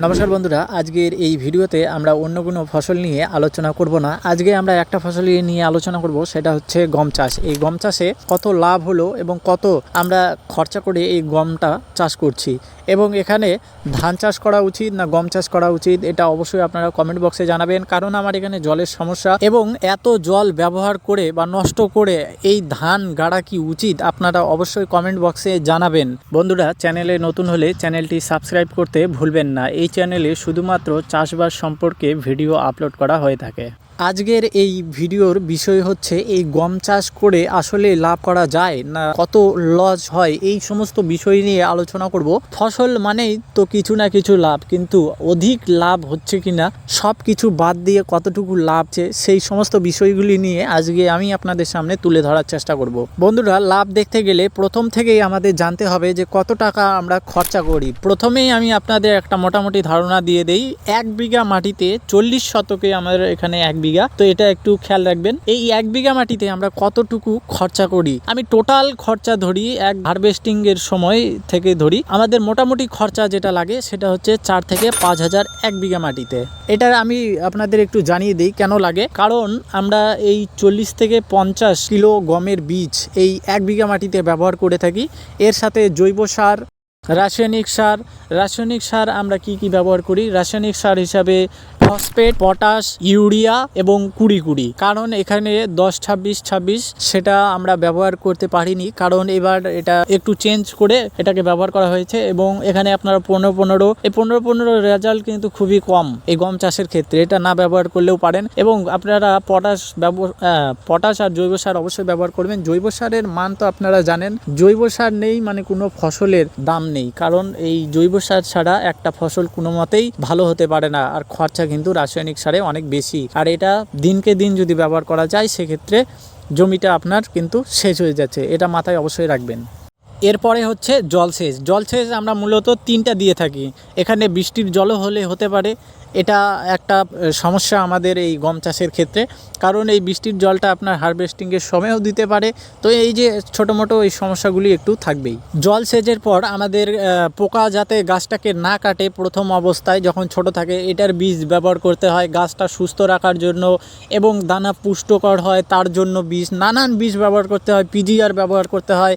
নমস্কার বন্ধুরা, আজকের এই ভিডিওতে আমরা অন্য কোনো ফসল নিয়ে আলোচনা করব না। আজকে আমরা একটা ফসল নিয়ে আলোচনা করব, সেটা হচ্ছে গম চাষ। এই গম চাষে কত লাভ হলো এবং কত আমরা খরচা করে এই গমটা চাষ করছি? এবং এখানে ধান চাষ করা উচিত না গম চাষ করা উচিত, এটা অবশ্যই আপনারা কমেন্ট বক্সে জানাবেন, কারণ আমার এখানে জলের সমস্যা। এবং এত জল ব্যবহার করে বা নষ্ট করে এই ধান গাড়া কি উচিত, আপনারা অবশ্যই কমেন্ট বক্সে জানাবেন। বন্ধুরা, চ্যানেলে নতুন হলে চ্যানেলটি সাবস্ক্রাইব করতে ভুলবেন না। এই চ্যানেলে শুধুমাত্র চাষবাস সম্পর্কে ভিডিও আপলোড করা হয়ে থাকে। আজকের এই ভিডিওর বিষয় হচ্ছে এই গম চাষ করে আসলে লাভ করা যায় না, কত লস হয়, এই সমস্ত বিষয় নিয়ে আলোচনা করব। ফসল মানেই তো কিছু না কিছু লাভ, কিন্তু অধিক লাভ হচ্ছে কিনা সব কিছু বাদ দিয়ে কতটুকু লাভ আছে সেই সমস্ত বিষয়গুলি নিয়ে আজকে আমি আপনাদের সামনে তুলে ধরার চেষ্টা করব। বন্ধুরা, লাভ দেখতে গেলে প্রথম থেকেই আমাদের জানতে হবে যে কত টাকা আমরা খরচা করি। প্রথমেই আমি আপনাদের একটা মোটামুটি ধারণা দিয়ে দেই, এক বিঘা মাটিতে চল্লিশ শতকে আমাদের এখানে এক বিঘা। তো এটা একটু খেয়াল রাখবেন, এই এক বিঘা মাটিতে আমরা কতটুকু খরচা করি? আমি টোটাল খরচা ধরি এক হারভেস্টিং এর সময় থেকে ধরি। আমাদের মোটামুটি খরচা যেটা লাগে সেটা হচ্ছে চার থেকে পাঁচ হাজার এক বিঘা মাটিতে। এটা আমি আপনাদের একটু জানিয়ে দিই কেন লাগে। কারণ আমরা এই চল্লিশ থেকে পঞ্চাশ কিলো গমের বীজ এই এক বিঘা মাটিতে ব্যবহার করে থাকি। এর সাথে জৈব সার রাসায়নিক সার রাসায়নিক সার আমরা কি কি ব্যবহার করি? রাসায়নিক সার হিসাবে ফসফেট পটাশ ইউরিয়া এবং কুড়ি কুড়ি। কারণ এখানে দশ, ছাব্বিশ ছাব্বিশ সেটা আমরা ব্যবহার করতে পারিনি। কারণ এবার এটা একটু চেঞ্জ করে এটাকে ব্যবহার করা হয়েছে এবং এখানে আপনারা পনেরো পনেরো, এই পনেরো পনেরো রেজাল্ট কিন্তু খুবই কম এই গম চাষের ক্ষেত্রে। এটা না ব্যবহার করলেও পারেন এবং আপনারা পটাশ ব্যবহার পটাশ আর জৈব সার অবশ্যই ব্যবহার করবেন। জৈব সারের মান তো আপনারা জানেন। জৈব সার নেই মানে কোনো ফসলের দাম নেই। কারণ এই জৈব সার ছাড়া একটা ফসল কোনো মতেই ভালো হতে পারে না। আর খরচা কিন্তু রাসায়নিক সারে অনেক বেশি। আর এটা দিনকে দিন যদি ব্যবহার করা যায়, সেক্ষেত্রে জমিটা আপনার কিন্তু শেষ হয়ে যাচ্ছে। এটা মাথায় অবশ্যই রাখবেন। এরপরে হচ্ছে জলসেচ। জলসেচ আমরা মূলত তিনটা দিয়ে থাকি। এখানে বৃষ্টির জলও হলে হতে পারে এটা একটা সমস্যা আমাদের এই গম চাষের ক্ষেত্রে। কারণ এই বৃষ্টির জলটা আপনার হারভেস্টিংয়ের সময়ও দিতে পারে। তো এই যে ছোটো মোটো এই সমস্যাগুলি একটু থাকবেই। জল সেচের পর আমাদের পোকা যাতে গাছটাকে না কাটে প্রথম অবস্থায় যখন ছোট থাকে, এটার বীজ ব্যবহার করতে হয়। গাছটা সুস্থ রাখার জন্য এবং দানা পুষ্টকর হয়, তার জন্য বীজ, নানান বীজ ব্যবহার করতে হয় পিজিআর ব্যবহার করতে হয়।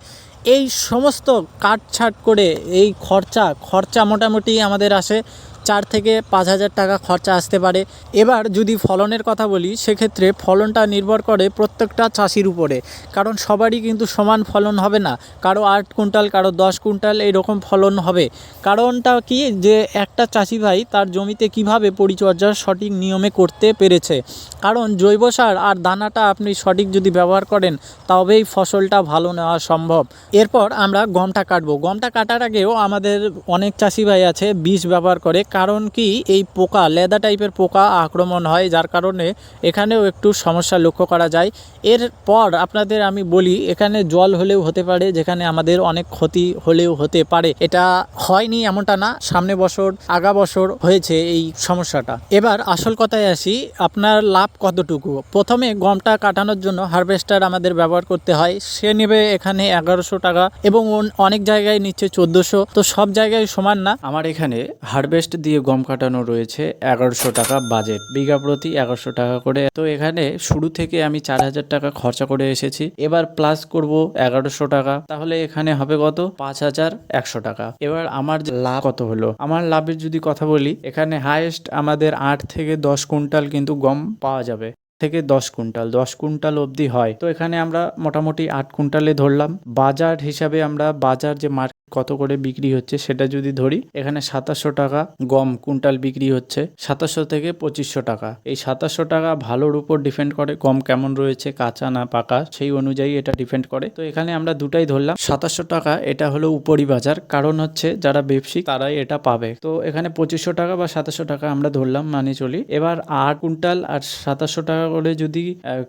এই সমস্ত কাটছাট করে এই খরচা খরচা মোটামুটি আমাদের আসে। চার থেকে পাঁচ হাজার টাকা খরচা আসতে পারে। এবার যদি ফলনের কথা বলি, সেক্ষেত্রে ফলনটা নির্ভর করে প্রত্যেকটা চাষির উপরে। কারণ সবারই কিন্তু সমান ফলন হবে না। কারও আট কুইন্টাল, কারও দশ কুইন্টাল এইরকম ফলন হবে। কারণটা কি? যে একটা চাষি ভাই তার জমিতে কীভাবে পরিচর্যা সঠিক নিয়মে করতে পেরেছে। কারণ জৈব সার আর দানাটা আপনি সঠিক যদি ব্যবহার করেন, তবেই ফসলটা ভালো নেওয়া সম্ভব। এরপর আমরা গমটা কাটবো। গমটা কাটার আগেও আমাদের অনেক চাষি ভাই আছে বিষ ব্যবহার করে কারণ কি এই পোকা, লেদা টাইপের পোকা আক্রমণ হয়, যার কারণে এখানেও একটু সমস্যা লক্ষ্য করা যায়। এরপর আপনাদের আমি বলি, এখানে জল হলেও হতে পারে, যেখানে আমাদের অনেক ক্ষতি হলেও হতে পারে। এটা হয়নি এমনটা না, সামনে বছর, আগা বছর হয়েছে এই সমস্যাটা। এবার আসল কথায় আসি, আপনার লাভ কতটুকু? প্রথমে গমটা কাটানোর জন্য হারভেস্টার আমাদের ব্যবহার করতে হয়। সে নেবে এখানে এগারোশো টাকা এবং অন- অনেক জায়গায় নিচ্ছে চোদ্দোশো। তো সব জায়গায় সমান না? আমার এখানে হারভেস্ট দিয়ে গম কাটানো রয়েছে এগারোশো টাকা বাজেট। বিঘা প্রতি এগারোশো টাকা করে। তো এখানে শুরু থেকে আমি চার হাজার টাকা খরচা করে এসেছি। এবার প্লাস করব এগারোশো টাকা। তাহলে এখানে হবে কত? পাঁচ হাজার একশো টাকা। এবার আমার লাভ কত হলো? আমার লাভের যদি কথা বলি, এখানে হাইয়েস্ট আমাদের আট থেকে দশ কুইন্টাল কিন্তু গম পাওয়া যাবে। থেকে দশ কুইন্টাল দশ কুইন্টাল অবধি হয়। তো এখানে আমরা মোটামুটি আট কুইন্টালে ধরলাম। বাজার হিসাবে আমরা বাজার যে মার্কেট কত করে বিক্রি হচ্ছে সেটা যদি ধরি, এখানে সাতাশশো টাকা গম কুইন্টাল বিক্রি হচ্ছে, সাতাশশো থেকে পঁচিশশো টাকা। এই সাতাশশো টাকা ভালোর উপর ডিপেন্ড করে গম কেমন রয়েছে, কাঁচা না পাকা, সেই অনুযায়ী এটা ডিপেন্ড করে। তো এখানে আমরা দুটাই ধরলাম। সাতাশশো টাকা এটা হলো উপরি বাজার, কারণ হচ্ছে যারা ব্যবসায়িক তারাই এটা পাবে। তো এখানে পঁচিশশো টাকা বা সাতাশশো টাকা আমরা ধরলাম মানে চলি। এবার আট কুইন্টাল আর সাতাশশো টাকা করে যদি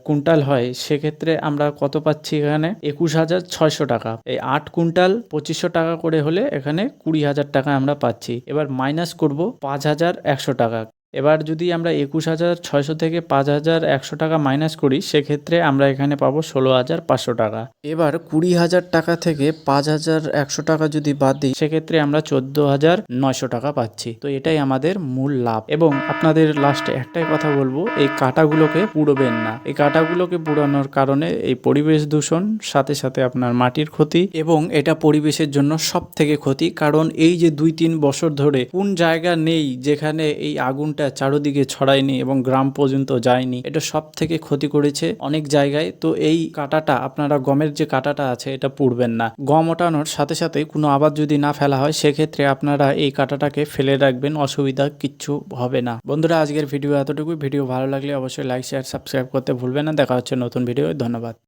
কুইন্টাল হয়, সেক্ষেত্রে আমরা কত পাচ্ছি এখানে? একুশ হাজার ছয়শো টাকা। এই আট কুইন্টাল পঁচিশশো টাকা করে হলে এখানে কুড়ি হাজার টাকা আমরা পাচ্ছি। এবার মাইনাস করব পাঁচ হাজার একশো টাকা। এবার যদি আমরা একুশ হাজার ছয়শো থেকে পাঁচ হাজার একশো টাকা মাইনাস করি সেক্ষেত্রে আমরা এখানে পাবো ষোলো হাজার পাঁচশো টাকা। এবার কুড়ি হাজার টাকা থেকে পাঁচ হাজার একশো টাকা যদি বাদ দিই সেক্ষেত্রে আমরা চোদ্দ হাজার নয়শো টাকা পাচ্ছি। তো এটাই আমাদের মূল লাভ। এবং আপনাদের লাস্টে একটাই কথা বলব এই কাটাগুলোকে পুড়বেন না। এই কাটাগুলোকে পুড়ানোর কারণে এই পরিবেশ দূষণ সাথে সাথে আপনার মাটির ক্ষতি এবং এটা পরিবেশের জন্য সব থেকে ক্ষতি। কারণ এই যে দুই তিন বছর ধরে কোন জায়গা নেই যেখানে এই আগুনটা চারোদিকে ছড়ায়নি এবং গ্রাম পর্যন্ত যায়নি। এটা সব থেকে ক্ষতি করেছে অনেক জায়গায়। তো এই কাটাটা, আপনারা গমের যে কাটাটা আছে, এটা পুড়বেন না। গম ওঠানোর সাথে সাথে কোনো আবাদ যদি না ফেলা হয়, সেক্ষেত্রে আপনারা এই কাটাটাকে ফেলে রাখবেন, অসুবিধা কিচ্ছু হবে না। বন্ধুরা, আজকের ভিডিও এতটুকু ভিডিও ভালো লাগলে অবশ্যই লাইক শেয়ার সাবস্ক্রাইব করতে ভুলবেন না। দেখা হচ্ছে নতুন ভিডিও ধন্যবাদ।